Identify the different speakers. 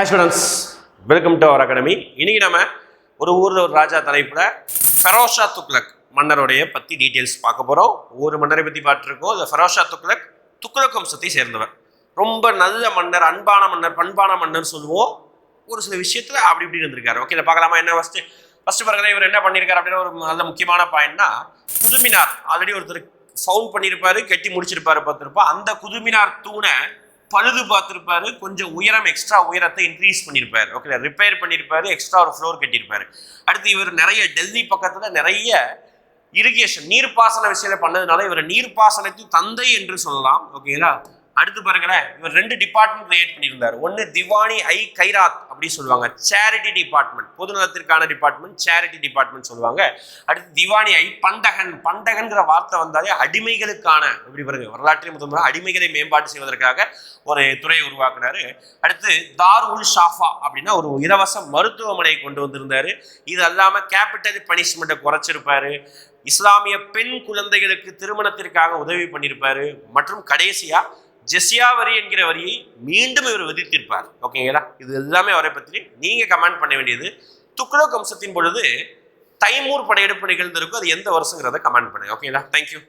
Speaker 1: Hi students welcome to our academy இன்னைக்கு நம்ம ஒரு ஊரில் ஒரு ராஜா தலைப்பில் ஃபெரோஷா துக்லக் மன்னருடைய பற்றி டீட்டெயில்ஸ் பார்க்க போகிறோம் ஒவ்வொரு மன்னரை பற்றி பார்த்துருக்கோம். இந்த ஃபெரோஷா துக்லக் துக்லக் வம்சத்தை சேர்ந்தவர். ரொம்ப நல்ல மன்னர் அன்பான மன்னர் பண்பான மன்னர் சொல்லுவோம். ஒரு சில விஷயத்தில் அப்படி இப்படி இருந்திருக்காரு. ஓகே இதை பார்க்கலாமா? என்ன ஃபஸ்ட்டு ஃபஸ்ட்டு பாருங்க இவர் என்ன பண்ணியிருக்காரு அப்படின்னு ஒரு நல்ல முக்கியமான பாயிண்ட்னா குதுமினார். ஆல்ரெடி ஒருத்தர் ஃபவுண்ட் பண்ணியிருப்பார் கட்டி முடிச்சிருப்பாரு பார்த்துருப்போம். அந்த குதுமினார் தூணை பழுது பார்த்துருப்பாரு. கொஞ்சம் உயரம் எக்ஸ்ட்ரா உயரத்தை இன்க்ரீஸ் பண்ணியிருப்பாரு ஓகே ரிப்பேர் பண்ணியிருப்பாரு எக்ஸ்ட்ரா ஒரு ஃப்ளோர் கட்டியிருப்பாரு அடுத்து இவர் நிறைய டெல்லி பக்கத்தில் நிறைய இரிகேஷன் நீர்ப்பாசன விஷயத்தில் பண்ணதுனால இவர் நீர்ப்பாசனத்தின் தந்தை என்று சொல்லலாம். ஓகேங்களா அடுத்து பாருங்களேன் இவர் ரெண்டு டிபார்ட்மெண்ட் கிரியேட் பண்ணியிருந்தார். ஒன்று திவானி ஐ கைராத் அப்படின்னு சொல்லுவாங்க. சேரிட்டி டிபார்ட்மெண்ட் பொதுநலத்திற்கான டிபார்ட்மெண்ட் சேரிட்டி டிபார்ட்மெண்ட் சொல்லுவாங்க. அடுத்து திவானி ஐ பண்டகன். பண்டகன்கிற வார்த்தை வந்தாலே அடிமைகளுக்கான எப்படி பாருங்க வரலாற்றில் முதல் அடிமைகளை மேம்பாடு செய்வதற்காக ஒரு துறையை உருவாக்குனாரு. அடுத்து தார் உல் ஷாஃபா அப்படின்னா ஒரு இலவச மருத்துவமனை கொண்டு வந்திருந்தாரு. இது அல்லாமல் கேபிட்டல் பனிஷ்மெண்ட்டை குறைச்சிருப்பாரு. இஸ்லாமிய பெண் குழந்தைகளுக்கு திருமணத்திற்காக உதவி பண்ணியிருப்பாரு மற்றும் கடைசியாக ஜெசியா வரி என்கிற வரியை மீண்டும் இவர் விதித்திருப்பார். ஓகேங்களா? இது எல்லாமே அவரை பற்றி நீங்க கமெண்ட் பண்ண வேண்டியது. துக்ளக் வம்சத்தின் பொழுது தைமூர் படையெடுப்பு நிகழ்ந்திருக்கும். அது எந்த வருஷங்கிறத கமெண்ட் பண்ணுங்க. ஓகேங்களா? தேங்க்யூ